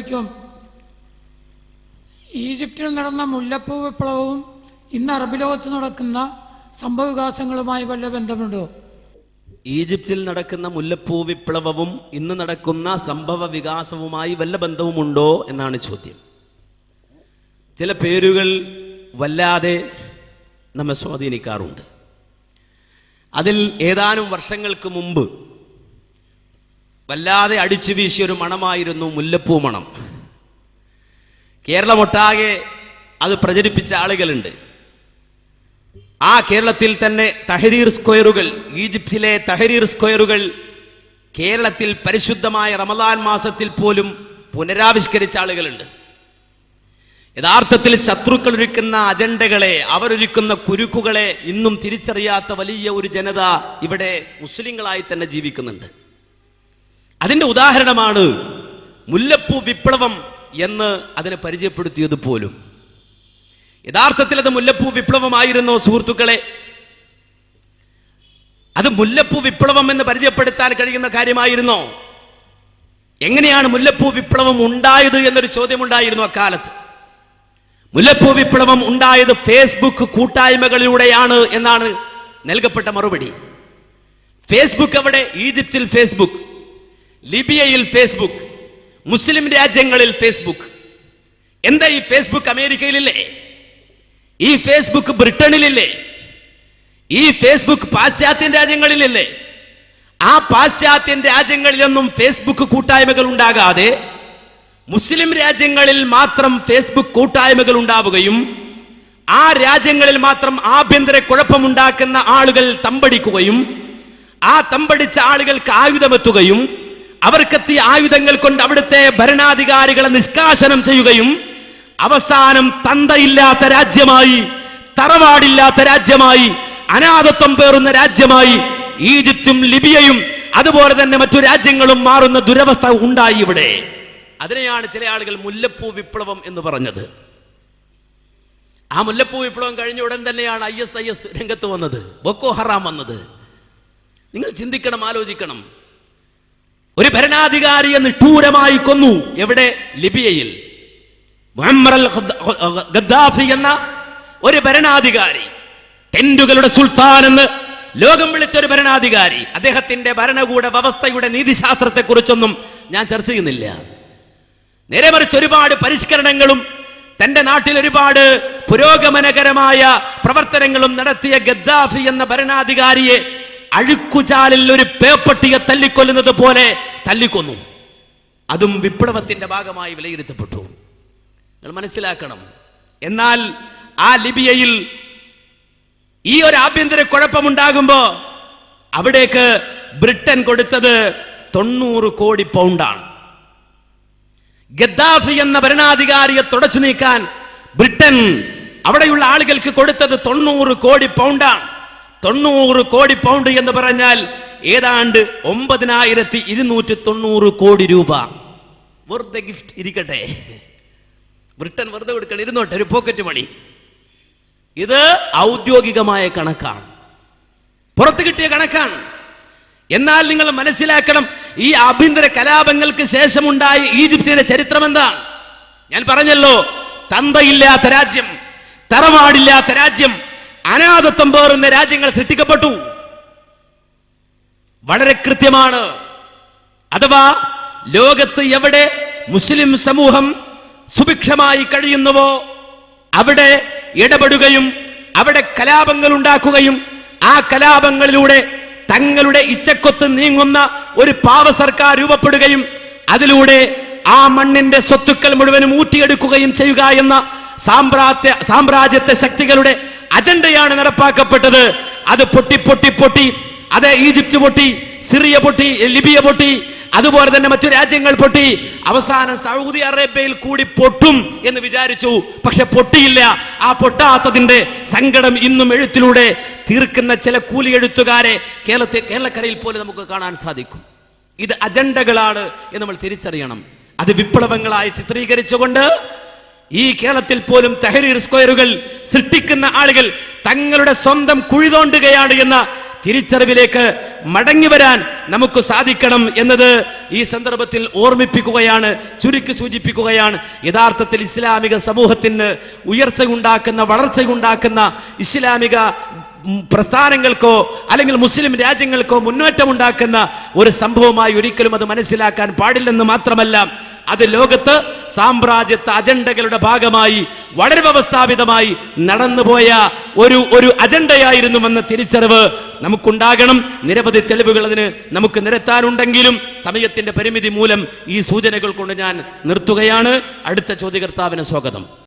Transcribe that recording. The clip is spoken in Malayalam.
അസ്സലാമലൈക്കും ഈജിപ്തിൽ നടന്ന മുല്ലപ്പൂ വിപ്ലവവും ഇന്ന് അറബ് ലോകത്ത് നടക്കുന്ന സംഭവവികാസങ്ങളുമായി വല്ല ബന്ധമുണ്ടോ? ഈജിപ്തിൽ നടക്കുന്ന മുല്ലപ്പൂ വിപ്ലവവും ഇന്ന് നടക്കുന്ന സംഭവ വികാസവുമായി വല്ല ബന്ധവുമുണ്ടോ എന്നാണ് ചോദ്യം. ചില പേരുകൾ വല്ലാതെ നമ്മെ സ്വാധീനിക്കാറുണ്ട്. അതിൽ ഏതാനും വർഷങ്ങൾക്ക് മുമ്പ് വല്ലാതെ അടിച്ചു വീശിയ ഒരു മണമായിരുന്നു മുല്ലപ്പൂ മണം. കേരളമൊട്ടാകെ അത് പ്രചരിപ്പിച്ച ആളുകളുണ്ട്. ആ കേരളത്തിൽ തന്നെ തഹരീർ സ്ക്വയറുകൾ ഈജിപ്തിലെ തഹരീർ സ്ക്വയറുകൾ കേരളത്തിൽ പരിശുദ്ധമായ റമദാൻ മാസത്തിൽ പോലും പുനരാവിഷ്കരിച്ച ആളുകളുണ്ട്. യഥാർത്ഥത്തിൽ ശത്രുക്കൾ ഒരുക്കുന്ന അജണ്ടകളെ അവരൊരുക്കുന്ന കുരുക്കുകളെ ഇന്നും തിരിച്ചറിയാത്ത വലിയ ഒരു ജനത ഇവിടെ മുസ്ലിങ്ങളായി തന്നെ ജീവിക്കുന്നുണ്ട്. അതിന്റെ ഉദാഹരണമാണ് മുല്ലപ്പൂ വിപ്ലവം എന്ന് അതിനെ പരിചയപ്പെടുത്തിയത് പോലും. യഥാർത്ഥത്തിൽ അത് മുല്ലപ്പൂ വിപ്ലവമായിരുന്നോ സുഹൃത്തുക്കളെ? അത് മുല്ലപ്പൂ വിപ്ലവം എന്ന് പരിചയപ്പെടുത്താൻ കഴിയുന്ന കാര്യമായിരുന്നോ? എങ്ങനെയാണ് മുല്ലപ്പൂ വിപ്ലവം ഉണ്ടായത് എന്നൊരു ചോദ്യമുണ്ടായിരുന്നു അക്കാലത്ത്. മുല്ലപ്പൂ വിപ്ലവം ഉണ്ടായത് ഫേസ്ബുക്ക് കൂട്ടായ്മകളിലൂടെയാണ് എന്നാണ് നൽകപ്പെട്ട മറുപടി. ഫേസ്ബുക്ക് അവിടെ ഈജിപ്തിൽ ഫേസ്ബുക്ക്. ലിബിയയിൽ ഫേസ്ബുക്ക് മുസ്ലിം രാജ്യങ്ങളിൽ ഫേസ്ബുക്ക്. എന്താ ഈ ഫേസ്ബുക്ക് അമേരിക്കയിലില്ലേ? ഈ ഫേസ്ബുക്ക് ബ്രിട്ടനിലില്ലേ? ഈ ഫേസ്ബുക്ക് പാശ്ചാത്യൻ രാജ്യങ്ങളിലില്ലേ? ആ പാശ്ചാത്യൻ രാജ്യങ്ങളിലൊന്നും ഫേസ്ബുക്ക് കൂട്ടായ്മകൾ ഉണ്ടാകാതെ മുസ്ലിം രാജ്യങ്ങളിൽ മാത്രം ഫേസ്ബുക്ക് കൂട്ടായ്മകൾ ഉണ്ടാവുകയും ആ രാജ്യങ്ങളിൽ മാത്രം ആഭ്യന്തര കുഴപ്പമുണ്ടാക്കുന്ന ആളുകൾ തമ്പടിക്കുകയും ആ തമ്പടിച്ച ആളുകൾക്ക് ആയുധമെത്തുകയും അവർക്കെത്തിയ ആയുധങ്ങൾ കൊണ്ട് അവിടുത്തെ ഭരണാധികാരികളെ നിഷ്കാശനം ചെയ്യുകയും അവസാനം തന്തയില്ലാത്ത രാജ്യമായി തറവാടില്ലാത്ത രാജ്യമായി അനാഥത്വം പേറുന്ന രാജ്യമായി ഈജിപ്തും ലിബിയയും അതുപോലെ തന്നെ മറ്റു രാജ്യങ്ങളും മാറുന്ന ദുരവസ്ഥ ഉണ്ടായി ഇവിടെ. അതിനെയാണ് ചില ആളുകൾ മുല്ലപ്പൂ വിപ്ലവം എന്ന് പറഞ്ഞത്. ആ മുല്ലപ്പൂ വിപ്ലവം കഴിഞ്ഞ ഉടൻ തന്നെയാണ് ഐ എസ് ഐ എസ് രംഗത്ത് വന്നത്. ബൊക്കോ ഹറാം വന്നത്. നിങ്ങൾ ചിന്തിക്കണം ആലോചിക്കണം. ഒരു ഭരണാധികാരിയെ നിഷ്ഠൂരമായി കൊന്നു. എവിടെ? ലിബിയയിൽ. മുഹമ്മർ അൽ ഗദ്ദാഫി എന്ന ഒരു ഭരണാധികാരി ടെന്റുകളുടെ സുൽത്താൻ എന്ന് ലോകം വിളിച്ച ഒരു ഭരണാധികാരി അദ്ദേഹത്തിന്റെ ഭരണകൂട വ്യവസ്ഥയുടെ നീതിശാസ്ത്രത്തെ കുറിച്ചൊന്നും ഞാൻ ചർച്ച ചെയ്യുന്നില്ല. നേരെ മറിച്ച് ഒരുപാട് പരിഷ്കരണങ്ങളും തന്റെ നാട്ടിൽ ഒരുപാട് പുരോഗമനകരമായ പ്രവർത്തനങ്ങളും നടത്തിയ ഗദ്ദാഫി എന്ന ഭരണാധികാരിയെ അഴുക്കുചാലിൽ ഒരു പേപ്പട്ടിയെ തല്ലിക്കൊല്ലുന്നത് പോലെ തല്ലിക്കൊന്നു. അതും വിപ്ലവത്തിന്റെ ഭാഗമായി വിലയിരുത്തപ്പെട്ടു. നിങ്ങൾ മനസ്സിലാക്കണം. എന്നാൽ ആ ലിബിയയിൽ ഈ ഒരു ആഭ്യന്തര കുഴപ്പമുണ്ടാകുമ്പോ അവിടേക്ക് ബ്രിട്ടൻ കൊടുത്തത് തൊണ്ണൂറ് കോടി പൗണ്ടാണ്. ഗദ്ദാഫി എന്ന ഭരണാധികാരിയെ തുടച്ചു നീക്കാൻ ബ്രിട്ടൻ അവിടെയുള്ള ആളുകൾക്ക് കൊടുത്തത് തൊണ്ണൂറ് കോടി പൗണ്ടാണ്. തൊണ്ണൂറ് കോടി പൗണ്ട് എന്ന് പറഞ്ഞാൽ ഏതാണ്ട് ഒമ്പതിനായിരത്തി ഇരുന്നൂറ്റി തൊണ്ണൂറ് കോടി രൂപ. വെറുതെ ഗിഫ്റ്റ് ഇരിക്കട്ടെ. ബ്രിട്ടൻ വെറുതെ കൊടുക്കണം. ഇരുന്നോട്ടെ ഒരു പോക്കറ്റ് മണി ഇത് ഔദ്യോഗികമായ കണക്കാണ്. പുറത്ത് കിട്ടിയ കണക്കാണ്. എന്നാൽ നിങ്ങൾ മനസ്സിലാക്കണം ഈ ആഭ്യന്തര കലാപങ്ങൾക്ക് ശേഷമുണ്ടായ ഈജിപ്തിന്റെ ചരിത്രം എന്താ ഞാൻ പറഞ്ഞല്ലോ തന്തയില്ലാത്ത രാജ്യം തറവാടില്ലാത്ത രാജ്യം അനാഥത്വം പേറുന്ന രാജ്യങ്ങൾ സൃഷ്ടിക്കപ്പെട്ടു. വളരെ കൃത്യമാണ്. അഥവാ ലോകത്ത് എവിടെ മുസ്ലിം സമൂഹം സുഭിക്ഷമായി കഴിയുന്നുവോ അവിടെ ഇടപെടുകയും അവിടെ കലാപങ്ങൾ ഉണ്ടാക്കുകയും ആ കലാപങ്ങളിലൂടെ തങ്ങളുടെ ഇച്ചക്കൊത്ത് നീങ്ങുന്ന ഒരു പാവ സർക്കാർ രൂപപ്പെടുകയും അതിലൂടെ ആ മണ്ണിന്റെ സ്വത്തുക്കൾ മുഴുവനും ഊറ്റിയെടുക്കുകയും ചെയ്യുക എന്ന സാമ്രാജ്യ സാമ്രാജ്യത്തെ ശക്തികളുടെ അജണ്ടയാണ് നടപ്പാക്കപ്പെട്ടത്. അത് പൊട്ടി പൊട്ടി പൊട്ടി. അതെ ഈജിപ്ത് പൊട്ടി സിറിയ പൊട്ടി ലിബിയ പൊട്ടി. അതുപോലെ തന്നെ മറ്റു രാജ്യങ്ങൾ പൊട്ടി. അവസാനം സൗദി അറേബ്യയിൽ കൂടി പൊട്ടും എന്ന് വിചാരിച്ചു. പക്ഷെ പൊട്ടിയില്ല. ആ പൊട്ടാത്തതിന്റെ സങ്കടം ഇന്നും എഴുത്തിലൂടെ തീർക്കുന്ന ചില കൂലി എഴുത്തുകാരെ കേരളത്തെ കേരളക്കരയിൽ പോലെ നമുക്ക് കാണാൻ സാധിക്കും. ഇത് അജണ്ടകളാണ് എന്ന് നമ്മൾ തിരിച്ചറിയണം. അത് വിപ്ലവങ്ങളായി ചിത്രീകരിച്ചുകൊണ്ട് ഈ കേരളത്തിൽ പോലും തെഹരീർ സ്ക്വയറുകൾ സൃഷ്ടിക്കുന്ന ആളുകൾ തങ്ങളുടെ സ്വന്തം കുഴി തോണ്ടുകയാണ് എന്ന തിരിച്ചറിവിലേക്ക് മടങ്ങി വരാൻ നമുക്ക് സാധിക്കണം എന്നത് ഈ സന്ദർഭത്തിൽ ഓർമ്മിപ്പിക്കുകയാണ് ചുരുക്കി സൂചിപ്പിക്കുകയാണ്. യഥാർത്ഥത്തിൽ ഇസ്ലാമിക സമൂഹത്തിന് ഉയർച്ചയുണ്ടാക്കുന്ന വളർച്ചയുണ്ടാക്കുന്ന ഇസ്ലാമിക പ്രസ്ഥാനങ്ങൾക്കോ അല്ലെങ്കിൽ മുസ്ലിം രാജ്യങ്ങൾക്കോ മുന്നേറ്റമുണ്ടാക്കുന്ന ഒരു സംഭവമായി ഒരിക്കലും അത് മനസ്സിലാക്കാൻ പാടില്ലെന്ന് മാത്രമല്ല അത് ലോകത്ത് സാമ്രാജ്യത്വ അജണ്ടകളുടെ ഭാഗമായി വളരെ വ്യവസ്ഥാപിതമായി നടന്നുപോയ ഒരു ഒരു അജണ്ടയായിരുന്നു അജണ്ടയായിരുന്നുവെന്ന തിരിച്ചറിവ് നമുക്കുണ്ടാകണം. നിരവധി തെളിവുകൾ അതിന് നമുക്ക് നിരത്താനുണ്ടെങ്കിലും സമയത്തിന്റെ പരിമിതി മൂലം ഈ സൂചനകൾ കൊണ്ട് ഞാൻ നിർത്തുകയാണ്. അടുത്ത ചോദ്യകർത്താവിന് സ്വാഗതം.